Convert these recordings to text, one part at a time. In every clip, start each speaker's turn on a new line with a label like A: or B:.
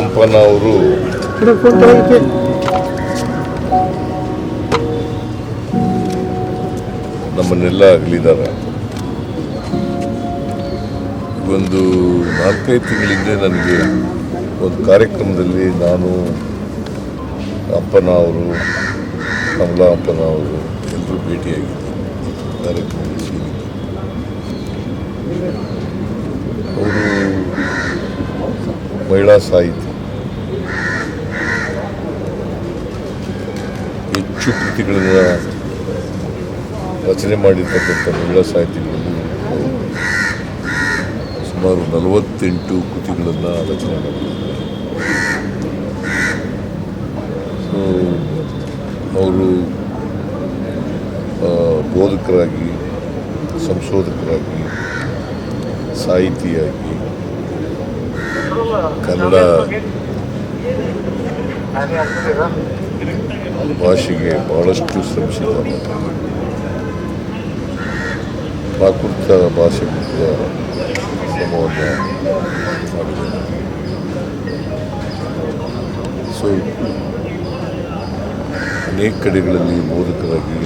A: ಹಂಪನ ಅವರು ನಮ್ಮನ್ನೆಲ್ಲ ಅಗಲಿದ್ದಾರೆ. ಒಂದು ನಾಲ್ಕೈದು ತಿಂಗಳಿಂದ ನನಗೆ ಒಂದು ಕಾರ್ಯಕ್ರಮದಲ್ಲಿ ನಾನು ಅಪ್ಪನ ಅವರು ಕಮಲಾ ಅಪ್ಪನ ಅವರು ಎಲ್ಲರೂ ಭೇಟಿಯಾಗಿದ್ದರು. ಕಾರ್ಯಕ್ರಮದಲ್ಲಿ ಅವರು ಮಹಿಳಾ ಸಾಹಿತಿ ಹೆಚ್ಚು ಕೃತಿಗಳನ್ನು ರಚನೆ ಮಾಡಿರ್ತಕ್ಕಂಥ ಮಹಿಳಾ ಸಾಹಿತಿಗಳಲ್ಲಿ ಸುಮಾರು ನಲವತ್ತೆಂಟು ಕೃತಿಗಳನ್ನು ರಚನೆ ಮಾಡಿದ್ದಾರೆ. ಸೊ, ಅವರು ಬೋಧಕರಾಗಿ, ಸಂಶೋಧಕರಾಗಿ, ಸಾಹಿತಿಯಾಗಿ, ಕನ್ನಡ ಭಾಷೆಗೆ ಬಹಳಷ್ಟು ಶ್ರಮಿಸಿದ್ದಾರೆ. ಪ್ರಾಕೃತ ಭಾಷೆ ಕೂಡ ಶ್ರಮವನ್ನು ಸೊ ಅನೇಕ ಕಡೆಗಳಲ್ಲಿ ಬೋಧಕರಾಗಿ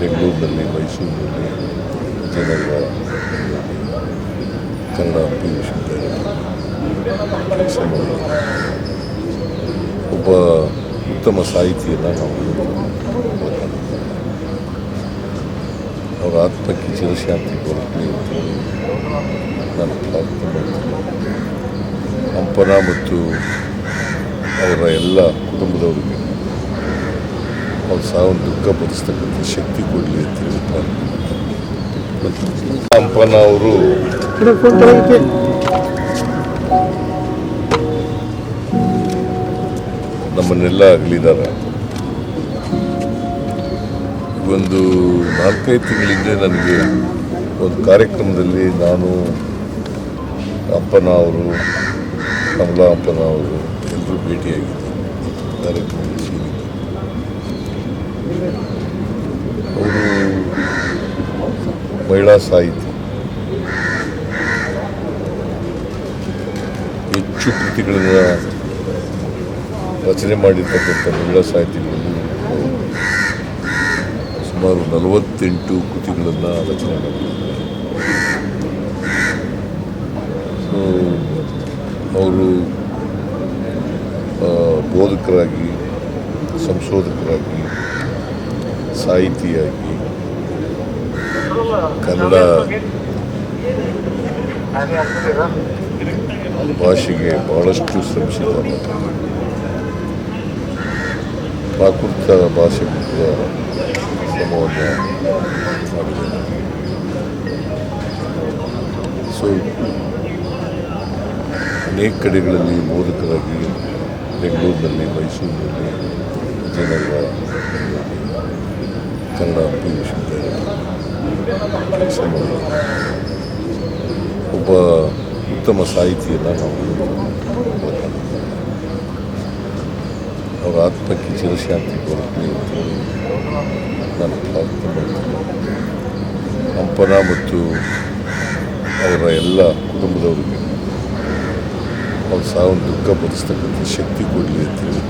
A: ಬೆಂಗಳೂರಿನಲ್ಲಿ, ಮೈಸೂರಿನಲ್ಲಿ ಜನರ ಕನ್ನಡ ಪಿ ವಿಶ್ವವಿದ್ಯಾಲಯ ಒಬ್ಬ ಉತ್ತಮ ಸಾಹಿತಿಯನ್ನು ನಾವು ಅವರ ಆತ್ಮಕ್ಕೆ ಚಿರಶಾಂತಿ ಕೊರತೆ ನಾನು ಪ್ರಾರ್ಥನೆ ಮಾಡ್ತೀನಿ ಮತ್ತು ಅವರ ಎಲ್ಲ ಕುಟುಂಬದವರಿಗೆ ಅವ್ರ ಸಾವನ್ನು ದುಃಖ ಪಡಿಸ್ತಕ್ಕಂಥ ಶಕ್ತಿ ಕೊಡಲಿ ಅಂತ ಹೇಳಿ ಪ್ರಾರ್ಥನೆ ಹಂಪನ ಅವರು ನಮ್ಮನ್ನೆಲ್ಲ ಅಗಲಿದ್ದಾರೆ. ಒಂದು ನಾಲ್ಕೈದು ತಿಂಗಳಿಂದ ನನಗೆ ಒಂದು ಕಾರ್ಯಕ್ರಮದಲ್ಲಿ ನಾನು, ಅಪ್ಪನ ಅವರು, ಕಮಲಾ ಅಪ್ಪನ ಅವರು ಎಲ್ಲರೂ ಭೇಟಿಯಾಗಿದ್ದರು ಕಾರ್ಯಕ್ರಮದಲ್ಲಿ ಅವರು ಮಹಿಳಾ ಸಾಹಿತಿ ಹೆಚ್ಚು ಕೃತಿಗಳನ್ನು ರಚನೆ ಮಾಡಿರ್ತಕ್ಕಂಥ ಮಹಿಳಾ ಸಾಹಿತಿಗಳಲ್ಲಿ ಅವರು ಸುಮಾರು ನಲವತ್ತೆಂಟು ಕೃತಿಗಳನ್ನು ರಚನೆ ಮಾಡಿದ್ದಾರೆ ಅವರು ಬೋಧಕರಾಗಿ, ಸಂಶೋಧಕರಾಗಿ, ಸಾಹಿತಿಯಾಗಿ, ಕನ್ನಡ ಭಾಷೆಗೆ ಬಹಳಷ್ಟು ಶ್ರಮಿಸಿದ್ದಾರೆ. ಪ್ರಾಕೃತ ಭಾಷೆ ಕೂಡ ಶ್ರಮವನ್ನು ಮಾಡಿದ್ದಾರೆ ಸೊ ಅನೇಕ ಕಡೆಗಳಲ್ಲಿ ಬೋಧಕರಾಗಿ ಬೆಂಗಳೂರಿನಲ್ಲಿ ಮೈಸೂರಿನಲ್ಲಿ ವಿಜಯನಗರ ಕನ್ನಡ ಪಿ ವಿಶ್ವವಿದ್ಯಾಲಯ ಒಬ್ಬ ಉತ್ತಮ ಸಾಹಿತಿಯನ್ನು ನಾವು ಅವರ ಆತ್ಮಕ್ಕೆ ಚಿರಶಾಂತಿ ಹೇಳಿ ನಾನು ಪ್ರಾರ್ಥನೆ ಮಾಡ್ತೀನಿ ಹಂಪನ ಮತ್ತು ಅವರ ಎಲ್ಲ ಕುಟುಂಬದವರಿಗೆ ಅವ್ರ ಸಾವನ್ನು ದುಃಖ ಭರಿಸ್ತಕ್ಕಂಥ ಶಕ್ತಿ ಕೊಡಲಿ ಅಂತ ಹೇಳಿ